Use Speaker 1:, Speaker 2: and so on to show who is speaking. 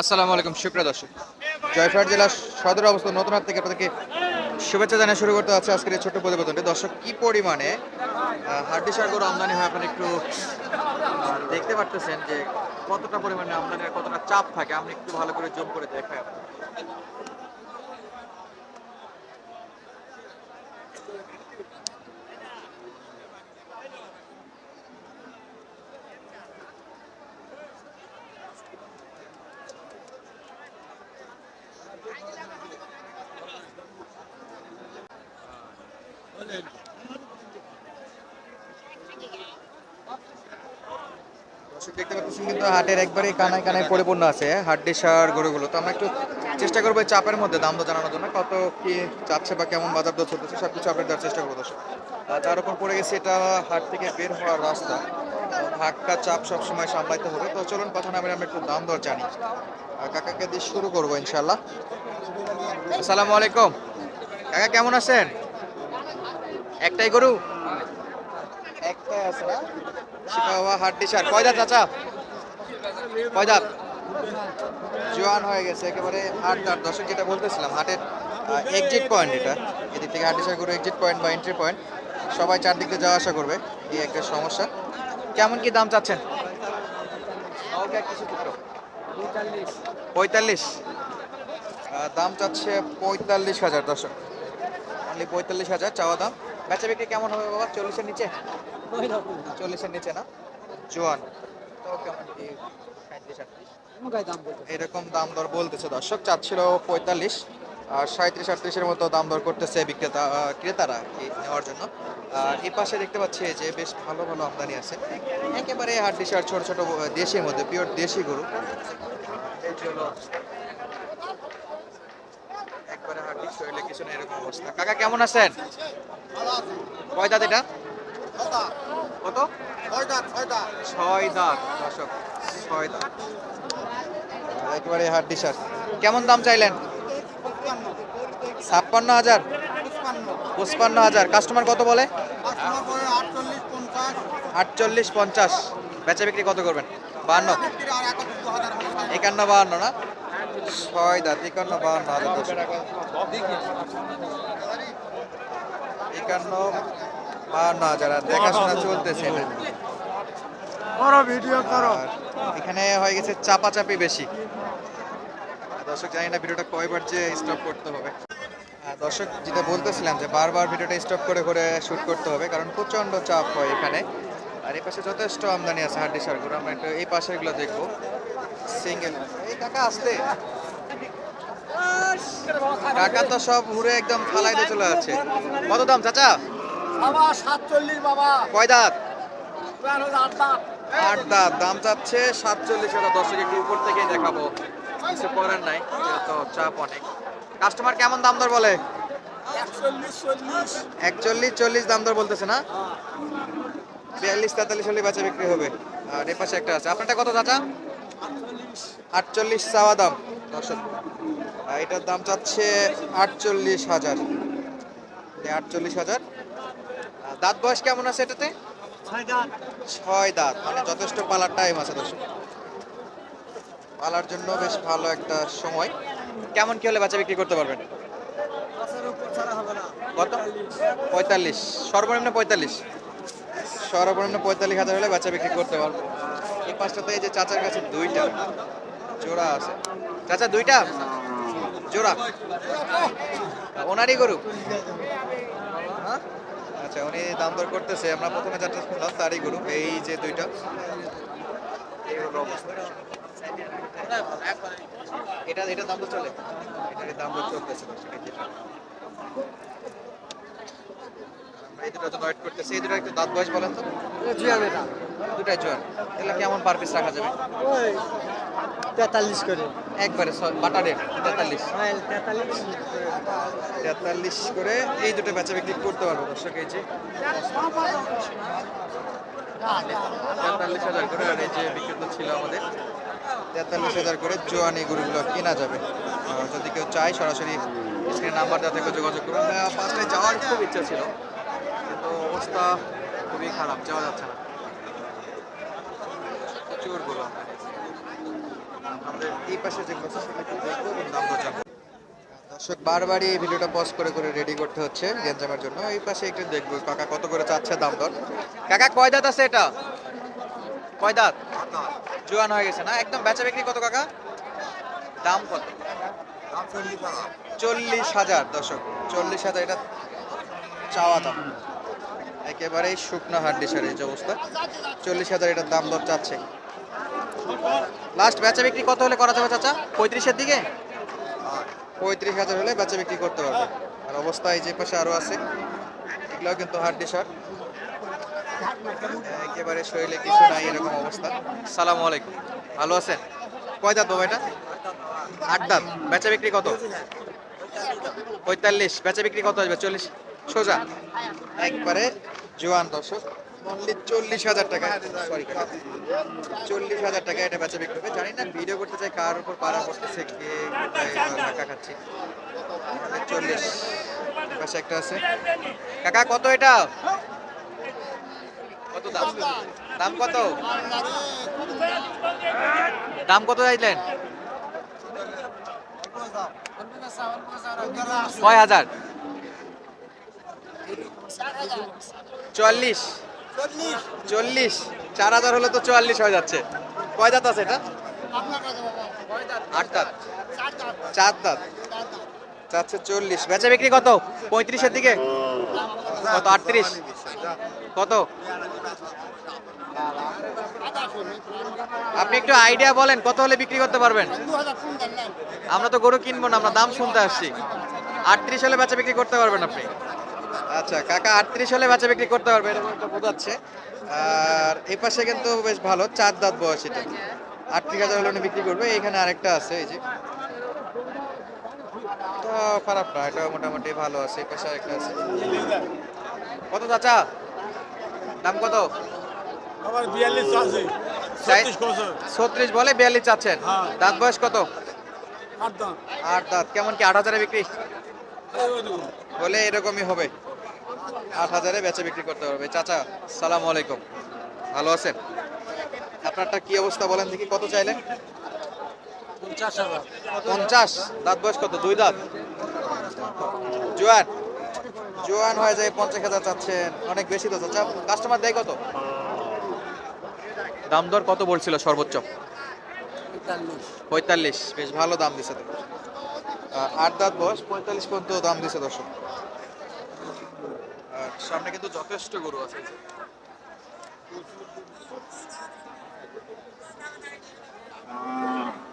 Speaker 1: আসসালামু আলাইকুম, সুপ্রিয় দর্শক। জয়ফাট জেলার সদর অবস্থা নতুন হাত থেকে আপনাদেরকে শুভেচ্ছা জানিয়ে শুরু করতে হচ্ছে আজকের এই ছোট্ট প্রতিবেদনটি। দর্শক, কি পরিমাণে হাড্ডি সার আমদানি হয় আপনারা একটু দেখতে পারতেছেন যে কতটা পরিমাণে আমদানি কতটা চাপ থাকে। আপনি একটু ভালো করে জম করে দেখাই কিন্তু হাটের একবারেই কানায় পরিপূর্ণ আছে সার গরুগুলো। তো আমরা একটু চেষ্টা করব চাপের মধ্যে দাম তো জানানোর জন্য। কত বাজার দর সব কিছু পড়ে এটা হাট থেকে বের হওয়ার রাস্তা। চাপ সব সময় সামলাইতে হবে। তো চলুন, কথা না আমরা একটু দাম দর জানি। কাকাকে দিয়ে শুরু করব ইনশাল্লাহ আসসালামু আলাইকুম। কাকা, কেমন আছেন? একটাই গরু? একটাই আছে না? শিকাওয়া হাড্ডি সার কয় চাচা? কয় দাঁত? জোয়ান হয়ে গেছে একেবারে আট দাঁত। দর্শক যেটা বলতেছিলাম হাটের এক্সিট পয়েন্ট এটা। এদিক থেকে হাড্ডি সার করে এক্সিট পয়েন্ট বা এন্ট্রি পয়েন্ট সবাই চারদিক দিয়ে যাওয়া আসা করবে এই একটা সমস্যা। কেমন কি দাম চাচ্ছেন? পঁয়তাল্লিশ। দাম চাচ্ছে পঁয়তাল্লিশ হাজার দর্শক। অনলি পঁয়তাল্লিশ হাজার চাওয়া দাম। বেচা বিক্রি কেমন হবে বাবা? চল্লিশের নিচে? চল্লিশের নিচে না? জোয়ান তো কেমন কি এরকম দাম দর বলতেছে দর্শক চাচ্ছিল পঁয়তাল্লিশ আর সাঁত্রিশ আটত্রিশের মতো দাম দর করতেছে বিক্রেতা ক্রেতারা কি নেওয়ার জন্য। আর এই পাশে দেখতে পাচ্ছি যে বেশ ভালো ভালো আমদানি আছে। একেবারে হাড্ডি সার ছোট ছোট দেশের মধ্যে পিওর দেশি গরু। এই হলো একবারে হাড্ডি শরীরে কিছু না এরকম অবস্থা। কাকা কেমন আছেন? কয় দাঁত এটা? কত? ছয় দাঁত ছয় দাঁত। একেবারে হাড্ডি সার কেমন দাম চাইলেন? ছাপ্পান্ন হাজার? পঁচপান্ন হাজার। কাস্টমার কত বলে? আটচল্লিশ পঞ্চাশ। বেচা বিক্রি কত করবেন? বান্ন। একান্ন বাহান্ন না? ছয় দাঁত একান্ন বাহান্ন হাজার দশ। একান্ন বাহান্ন হাজার। আর দেখাশোনা চলতেছে
Speaker 2: ভিডিও করো।
Speaker 1: এখানে হয়ে গেছে চাপাচাপি বেশি। দর্শক জানি না ভিডিওটা কয়বার যে স্টপ করতে হবে। দর্শক যেটা বলতেছিলাম যে বারবার ভিডিওটা স্টপ করে করে শুট করতে হবে কারণ প্রচণ্ড চাপ হয় এখানে। আর এই পাশে যথেষ্ট আমদানি আছে হাড্ডি সারগুলো আমরা একটু এই পাশেরগুলো দেখব। সিঙ্গেল। এই কাকা আসতে কাকা তো সব ঘুরে একদম থালায় দিয়ে চলে যাচ্ছে। কত দাম চাচা?
Speaker 2: বাবা সাতচল্লিশ বাবা।
Speaker 1: কয় দাঁত?
Speaker 2: আট দাঁত।
Speaker 1: দাম চাচ্ছে সাতচল্লিশ হাজার দর্শক একটু উপর থেকেই দেখাবো। কিছু করার নাই তো চাপ অনেক। কাস্টমার কেমন দাম দর বলে?
Speaker 2: একচল্লিশ চল্লিশ
Speaker 1: দাম দর বলতেছে না? বিয়াল্লিশ তেতাল্লিশ হলে বেচা বিক্রি হবে। আর এ পাশে একটা আছে। আপনারটা কত চাচা? আটচল্লিশ চাওয়া দাম। দর্শক আর এটার দাম চাচ্ছে আটচল্লিশ হাজার। আটচল্লিশ হাজার। দাঁত বয়স কেমন আছে এটাতে?
Speaker 2: ছয় দাঁত।
Speaker 1: মানে যথেষ্ট পালার টাইম আছে দর্শক। পালার জন্য বেশ ভালো একটা সময়। কেমন কি হলে বাচ্চা বিক্রি করতে পারবেন? কত? পঁয়তাল্লিশ। সর্বনিম্ন পঁয়তাল্লিশ। সর্বনিম্ন পঁয়তাল্লিশ হাজার হলে বাচ্চা বিক্রি করতে পারব। এই পাঁচটাতে এই যে চাচার কাছে দুইটা, জোড়া আছে। চাচা, দুইটা? জোড়া? ওনারই গরু? হ্যাঁ? আচ্ছা উনি দাম দর করতেছে। আমরা প্রথমে চারটা শুনলাম তারই গরু। এই যে দুইটা। এটা এটা দাম তো চলে। এটার দাম দর চলতেছে। এই দুটো জন্য ওয়েট করতেছি। এই দুটো একটু দাঁত বয়স বলেন তো।
Speaker 2: জিয়ান এটা।
Speaker 1: দুটাই জোয়ান। এগুলো কেমন পার পিস রাখা যাবে?
Speaker 2: ওই তেতাল্লিশ করে।
Speaker 1: একবারে বাটা রেট তেতাল্লিশ।
Speaker 2: হ্যাঁ তেতাল্লিশ
Speaker 1: করে। এই দুটো বেচা বিক্রি করতে পারব দর্শক এই যে। তেতাল্লিশ হাজার করে আর এই যে বিক্রেতা ছিল আমাদের। তেতাল্লিশ হাজার করে জোয়ান এই গরুগুলো কেনা যাবে। যদি কেউ চায় সরাসরি স্ক্রিনে নাম্বার দেওয়া থেকে যোগাযোগ করুন। আহ, পাঁচটায় যাওয়ার খুব ইচ্ছা ছিল। কিন্তু অবস্থা খুবই খারাপ যাওয়া যাচ্ছে না। প্রচুর গরু আমাদের এই পাশে যেগুলো আছে সেগুলো একটু দেখব এবং দাম দর দর্শক বারবারই এই ভিডিওটা পজ করে করে রেডি করতে হচ্ছে গেঞ্জামের জন্য। এই পাশে একটু দেখব কাকা কত করে চাচ্ছে দাম দর? কাকা কয় দাঁত আছে এটা? কয় দাঁত? জোয়ান হয়ে গেছে না? একদম বেচা বিক্রি কত কাকা? দাম কত? চল্লিশ হাজার দর্শক চল্লিশ হাজার এটা চাওয়া দাম। একেবারেই শুকনো হাড্ডি সার এই যে অবস্থা। চল্লিশ হাজার এটার দাম দর চাচ্ছে। লাস্ট বেচা বিক্রি কত হলে করা যাবে চাচা? পঁয়ত্রিশের দিকে? পঁয়ত্রিশ হাজার হলে বেচা বিক্রি করতে পারবে। আর অবস্থা এই যে পাশে আরও আছে, এগুলোও কিন্তু হাড্ডি সার একেবারে শরীরে কিছু নাই এরকম অবস্থা। সালাম আলাইকুম। ভালো আছেন? কয় দাঁত বাবা এটা? আট দাঁত। বেচা বিক্রি কত? পঁয়তাল্লিশ। বেচা বিক্রি কত আসবে? চল্লিশ? সোজা। একবারে, জোয়ান দর্শক চল্লিশ হাজার টাকা সরি চল্লিশ হাজার টাকা এটা বেচা বিক্রি হবে। জানি না, ভিডিও করতে চাই কার উপর পাড়া করতেছে কে ধাক্কা খাচ্ছে। Only চল্লিশ পাশে একটা আছে। কাকা, কত এটা? কত দাম? দাম কত? দাম কত চাইলেন? কয় হাজার। চুয়াল্লিশ। চল্লিশ। চার হাজার হলে তো চুয়াল্লিশ হয়ে যাচ্ছে। কয় দাঁত আছে এটা? আট দাঁত। চার দাঁত। চাচ্ছে চল্লিশ। বেচা বিক্রি কত? পঁয়ত্রিশের দিকে? কত? আটত্রিশ। কত? আপনি একটু আইডিয়া বলেন কত হলে বিক্রি করতে পারবেন? আমরা তো গরু কিনবো না আমরা দাম শুনতে আসছি। আটত্রিশ হলে বেচা বিক্রি করতে পারবেন আপনি। আচ্ছা কাকা আটত্রিশ হলে বেচা বিক্রি করতে পারবে এরকম একটা বোঝাচ্ছে। আর এই পাশে কিন্তু বেশ ভালো চার দাঁত বয়স এটা। আটত্রিশ হাজার হলে উনি বিক্রি করবে এখানে আরেকটা আছে এই যে। খারাপ না এটা মোটামুটি ভালো আছে এই পাশে আরেকটা আছে। কত চাচা? দাম কত?
Speaker 3: আমার বিয়াল্লিশ ছত্রিশ
Speaker 1: বলে বিয়াল্লিশ চাচ্ছেন।
Speaker 3: হ্যাঁ।
Speaker 1: দাঁত বয়স কত?
Speaker 3: আট
Speaker 1: দাঁত। কেমন কি আট হাজারে বিক্রি? বলে এরকমই হবে। আট হাজারে বেচা বিক্রি করতে পারবে। চাচা সালাম আলাইকুম। ভালো আছেন? আপনারটা কি অবস্থা বলেন দেখি কত চাইলেন?
Speaker 2: পঞ্চাশ
Speaker 1: দাঁত বয়স কত? দুই দাঁত? জোয়ান। জোয়ান হয়ে যায় পঞ্চাশ হাজার চাচ্ছেন। অনেক বেশি তো চাচা। কাস্টমার দেয় কত? দাম দর কত বলছিল সর্বোচ্চ?
Speaker 2: পঁয়তাল্লিশ।
Speaker 1: বেশ ভালো দাম দিছে তো। আট দাঁত বয়স পঁয়তাল্লিশ পর্যন্ত দাম দিছে দর্শক। সামনে কিন্তু যথেষ্ট গরু আছে Thank যে।